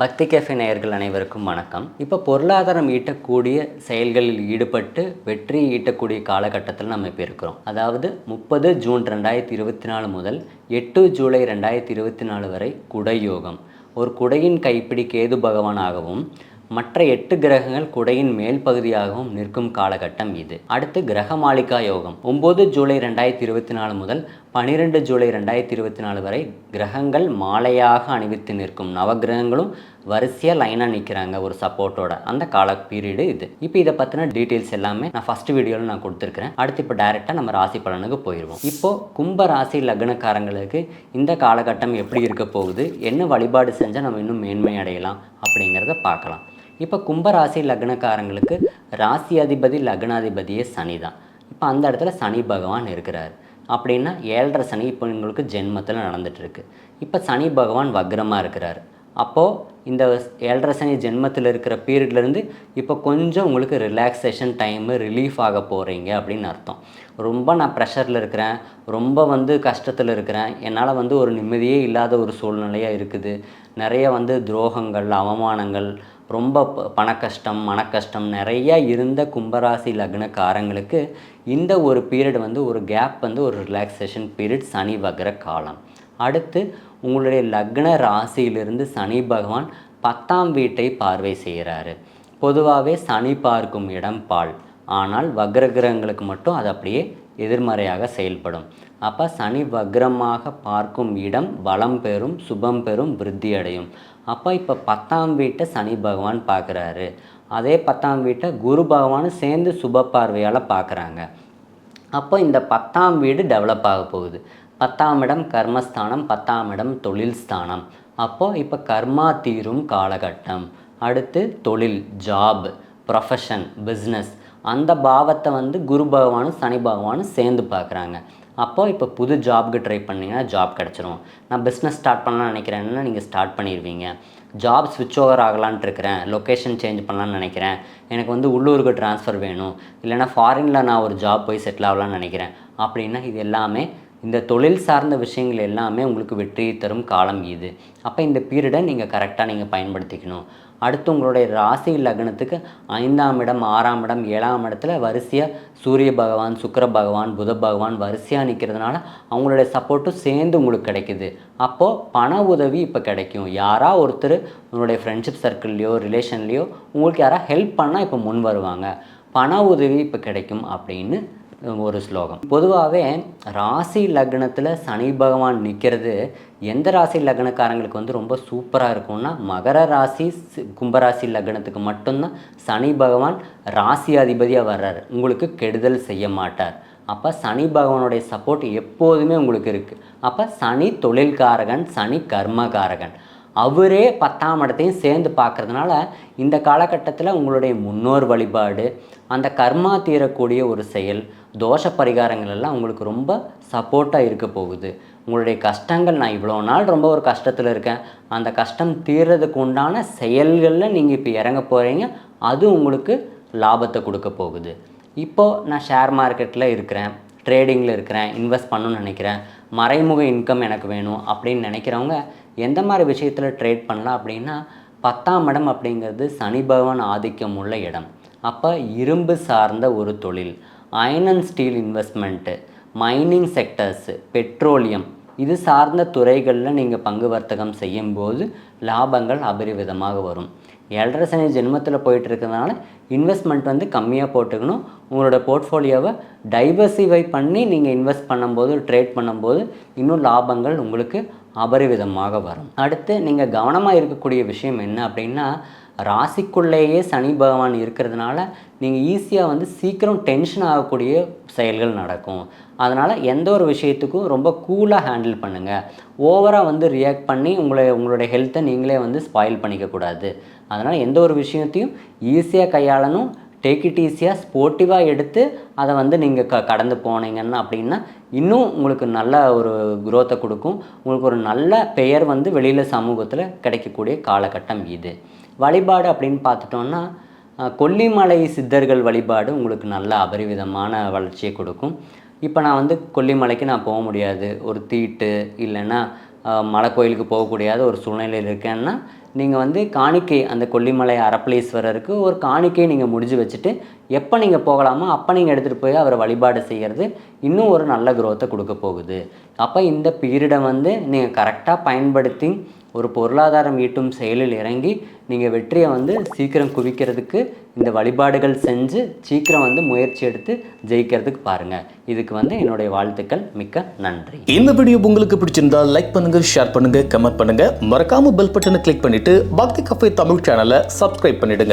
பக்தி கேஃபே நேயர்கள் அனைவருக்கும் வணக்கம். இப்போ பொருளாதாரம் ஈட்டக்கூடிய செயல்களில் ஈடுபட்டு வெற்றி ஈட்டக்கூடிய காலகட்டத்தில் நம்ம இப்போ இருக்கிறோம். அதாவது முப்பது ஜூன் ரெண்டாயிரத்தி இருபத்தி நாலு முதல் எட்டு ஜூலை ரெண்டாயிரத்தி இருபத்தி நாலு வரை குடையோகம். ஒரு குடையின் கைப்பிடி கேது பகவானாகவும் மற்ற எட்டு கிரகங்கள் குடையின் மேல் பகுதியாகவும் நிற்கும் காலகட்டம் இது. அடுத்து கிரக மாளிகா யோகம். ஒம்பது ஜூலை ரெண்டாயிரத்தி இருபத்தி நாலு முதல் பன்னிரெண்டு ஜூலை ரெண்டாயிரத்தி இருபத்தி நாலு வரை கிரகங்கள் மாலையாக அணிவித்து நிற்கும். நவகிரகங்களும் வரிசையாக லைனாக நிற்கிறாங்க ஒரு சப்போர்ட்டோட அந்த கால பீரியடு இது. இப்போ இதை பற்றின டீட்டெயில்ஸ் எல்லாமே நான் ஃபஸ்ட் வீடியோவில் நான் கொடுத்துருக்கிறேன். அடுத்து இப்போ டேரெக்டாக நம்ம ராசி பலனுக்கு போயிடுவோம் இப்போது கும்ப ராசி லக்னக்காரங்களுக்கு இந்த காலகட்டம் எப்படி இருக்க போகுது? என்ன வழிபாடு செஞ்சால் நம்ம இன்னும் மேன்மை அடையலாம் அப்படிங்கிறத பார்க்கலாம். இப்போ கும்பராசி லக்னக்காரங்களுக்கு ராசி அதிபதி லக்னாதிபதியே சனி தான். இப்போ அந்த இடத்துல சனி பகவான் இருக்கிறார். அப்படின்னா ஏழரை சனி இப்போ உங்களுக்கு ஜென்மத்தில் நடந்துட்டு இருக்கு. இப்போ சனி பகவான் வக்ரமாக இருக்கிறார். அப்போது இந்த ஏழரை சனி ஜென்மத்தில் இருக்கிற பீரியட்லேருந்து இப்போ கொஞ்சம் உங்களுக்கு ரிலாக்ஸேஷன் டைமு ரிலீஃப் ஆக போகிறீங்க அப்படின்னு அர்த்தம். ரொம்ப நான் ப்ரெஷரில் இருக்கிறேன் ரொம்ப வந்து கஷ்டத்தில் இருக்கிறேன் என்னால் வந்து ஒரு நிம்மதியே இல்லாத ஒரு சூழ்நிலையாக இருக்குது. நிறைய வந்து துரோகங்கள் அவமானங்கள் ரொம்ப ப- பணக்கஷ்டம் மனக்கஷ்டம் நிறையா இருந்த கும்பராசி லக்னக்காரங்களுக்கு இந்த ஒரு பீரியட் வந்து ஒரு கேப் வந்து ஒரு ரிலாக்ஸேஷன் பீரியட் சனி வகர காலம். அடுத்து உங்களுடைய லக்ன ராசியிலிருந்து சனி பகவான் பத்தாம் வீட்டை பார்வை செய்கிறாரு. பொதுவாகவே சனி பார்க்கும் இடம் பால். ஆனால் வக்ர கிரகங்களுக்கு மட்டும் அது அப்படியே எதிர்மறையாக செயல்படும். அப்போ சனி வக்ரமாக பார்க்கும் இடம் வளம் பெறும் சுபம் பெறும் விருத்தி அடையும். அப்போ இப்போ பத்தாம் வீட்டை சனி பகவான் பார்க்குறாரு. அதே பத்தாம் வீட்டை குரு பகவானும் சேர்ந்து சுப பார்வையால் பார்க்குறாங்க. அப்போ இந்த பத்தாம் வீடு டெவலப் ஆக போகுது. பத்தாம் இடம் கர்மஸ்தானம் பத்தாம் இடம் தொழில் ஸ்தானம். அப்போது இப்போ கர்மா தீரும் காலகட்டம். அடுத்து தொழில் ஜாப் ப்ரொஃபஷன் பிஸ்னஸ் அந்த பாவத்தை வந்து குரு பகவானும் சனி பகவானும் சேர்ந்து பார்க்குறாங்க. அப்போது இப்போ புது ஜாப்க்கு ட்ரை பண்ணீங்கன்னா ஜாப் கிடச்சிரும். நான் பிஸ்னஸ் ஸ்டார்ட் பண்ணலாம்னு நினைக்கிறேன்னா நீங்கள் ஸ்டார்ட் பண்ணிடுவீங்க ஜாப் ஸ்விட்ச் ஓவர் ஆகலான்ட்டு இருக்கிறேன். லொக்கேஷன் சேஞ்ச் பண்ணலான்னு நினைக்கிறேன். எனக்கு வந்து உள்ளூருக்கு ட்ரான்ஸ்ஃபர் வேணும். இல்லைனா ஃபாரினில் நான் ஒரு ஜாப் போய் செட்டில் ஆகலான்னு நினைக்கிறேன். அப்படின்னா இது எல்லாமே இந்த தொழில் சார்ந்த விஷயங்கள் எல்லாமே உங்களுக்கு வெற்றியை தரும் காலம் இது. அப்போ இந்த பீரியடை நீங்கள் கரெக்டாக நீங்கள் பயன்படுத்திக்கணும். அடுத்து உங்களுடைய ராசி லக்னத்துக்கு ஐந்தாம் இடம் ஆறாம் இடம் ஏழாம் இடத்துல வரிசையாக சூரிய பகவான் சுக்கிர பகவான் புத பகவான் வரிசையாக நிற்கிறதுனால அவங்களுடைய சப்போர்ட்டும் சேர்ந்து உங்களுக்கு கிடைக்குது. அப்போது பண உதவி இப்போ கிடைக்கும். யாரா ஒருத்தர் உங்களுடைய ஃப்ரெண்ட்ஷிப் சர்க்கிள்லையோ ரிலேஷன்லேயோ உங்களுக்கு யாராவது ஹெல்ப் பண்ணால் இப்போ முன் வருவாங்க. பண உதவி இப்போ கிடைக்கும் அப்படின்னு ஒரு ஸ்லோகம். பொதுவாகவே ராசி லக்னத்தில் சனி பகவான் நிற்கிறது எந்த ராசி லக்னக்காரங்களுக்கு வந்து ரொம்ப சூப்பராக இருக்கும்னா மகர ராசி கும்பராசி லக்னத்துக்கு மட்டும்தான் சனி பகவான் ராசி அதிபதியாக வர்றார். உங்களுக்கு கெடுதல் செய்ய மாட்டார். அப்போ சனி பகவானுடைய சப்போர்ட் எப்போதுமே உங்களுக்கு இருக்குது அப்போ சனி தொழில்காரகன் சனி கர்மகாரகன். அவரே பத்தாம் இடத்தையும் சேர்ந்து பார்க்குறதுனால இந்த காலகட்டத்தில் உங்களுடைய முன்னோர் வழிபாடு அந்த கர்மா தீரக்கூடிய ஒரு செயல் தோஷ பரிகாரங்கள் எல்லாம் உங்களுக்கு ரொம்ப சப்போர்ட்டாக இருக்க போகுது. உங்களுடைய கஷ்டங்கள் நான் இவ்வளோ நாள் ரொம்ப ஒரு கஷ்டத்தில் இருக்கேன். அந்த கஷ்டம் தீர்றதுக்கு உண்டான செயல்களில் நீங்கள் இப்போ இறங்க போகிறீங்க அது உங்களுக்கு லாபத்தை கொடுக்க போகுது. இப்போது நான் ஷேர் மார்க்கெட்டில் இருக்கிறேன் ட்ரேடிங்கில் இருக்கிறேன் இன்வெஸ்ட் பண்ணணும்னு நினைக்கிறேன் மறைமுக இன்கம் எனக்கு வேணும் அப்படின்னு நினைக்கிறவங்க எந்த மாதிரி விஷயத்தில் ட்ரேட் பண்ணலாம் அப்படின்னா பத்தாம் இடம் அப்படிங்கிறது சனி பகவான் ஆதிக்கம் உள்ள இடம். அப்போ இரும்பு சார்ந்த ஒரு தொழில் iron and steel investment mining sectors petroleum இது சார்ந்த துறைகளில் நீங்கள் பங்கு வர்த்தகம் செய்யும்போது லாபங்கள் அபரிவிதமாக வரும். ஏழரை சனி ஜென்மத்தில் போயிட்டு இருக்கிறதுனால இன்வெஸ்ட்மெண்ட் வந்து கம்மியாக போட்டுக்கணும். உங்களோட போர்ட்ஃபோலியோவை டைவர்சிஃபை பண்ணி நீங்கள் இன்வெஸ்ட் பண்ணும்போது ட்ரேட் பண்ணும்போது இன்னும் லாபங்கள் உங்களுக்கு அபரிவிதமாக வரும். அடுத்து நீங்கள் கவனமாக இருக்கக்கூடிய விஷயம் என்ன அப்படின்னா ராசிக்குள்ளேயே சனி பகவான் இருக்கிறதுனால நீங்கள் ஈஸியாக வந்து சீக்கிரம் டென்ஷன் ஆகக்கூடிய செயல்கள் நடக்கும். அதனால் எந்த ஒரு விஷயத்துக்கும் ரொம்ப கூலாக ஹேண்டில் பண்ணுங்கள் ஓவராக வந்து ரியாக்ட் பண்ணி உங்களை உங்களுடைய ஹெல்த்தை நீங்களே வந்து ஸ்பாயில் பண்ணிக்கக்கூடாது. அதனால் எந்த ஒரு விஷயத்தையும் ஈஸியாக கையாளணும். டேக் இட் ஈஸியாக ஸ்போர்ட்டிவாக எடுத்து அதை வந்து நீங்கள் க கடந்து போனீங்கன்னா அப்படின்னா இன்னும் உங்களுக்கு நல்ல ஒரு குரோத்தை கொடுக்கும். உங்களுக்கு ஒரு நல்ல பெயர் வந்து வெளியில் சமூகத்தில் கிடைக்கக்கூடிய காலகட்டம் இது. வழிபாடு அப்படின்னு பார்த்துட்டோன்னா கொல்லிமலை சித்தர்கள் வழிபாடு உங்களுக்கு நல்ல அபரிவிதமான வளர்ச்சியை கொடுக்கும். இப்போ நான் வந்து கொல்லிமலைக்கு நான் போக முடியாது. ஒரு தீட்டு இல்லைன்னா அஹ், மலை கோயிலுக்கு போகக்கூடியாத ஒரு சூழ்நிலையில் இருக்கேன்னா நீங்கள் வந்து காணிக்கை அந்த கொல்லிமலை அரப்பளீஸ்வரருக்கு ஒரு காணிக்கை நீங்கள் முடிஞ்சு வச்சுட்டு எப்போ நீங்கள் போகலாமோ அப்போ நீங்கள் எடுத்துகிட்டு போய் அவரை வழிபாடு செய்கிறது இன்னும் ஒரு நல்ல குரோத்தை கொடுக்க போகுது. அப்போ இந்த பீரியடை வந்து நீங்கள் கரெக்டாக பயன்படுத்தி ஒரு பொருளாதாரம் ஈட்டும் செயலில் இறங்கி நீங்கள் வெற்றியை வந்து சீக்கிரம் குவிக்கிறதுக்கு இந்த வழிபாடுகள் செஞ்சு சீக்கிரம் வந்து முயற்சி எடுத்து ஜெயிக்கிறதுக்கு பாருங்கள் இதுக்கு வந்து என்னுடைய வாழ்த்துக்கள். மிக்க நன்றி. இந்த வீடியோ உங்களுக்கு பிடிச்சிருந்தா லைக் பண்ணுங்க ஷேர் பண்ணுங்க கமெண்ட் பண்ணுங்க. மறக்காம பெல் பட்டனை கிளிக் பண்ணிட்டு பக்தி கஃபே தமிழ் சேனலை சப்ஸ்கிரைப் பண்ணிடுங்க.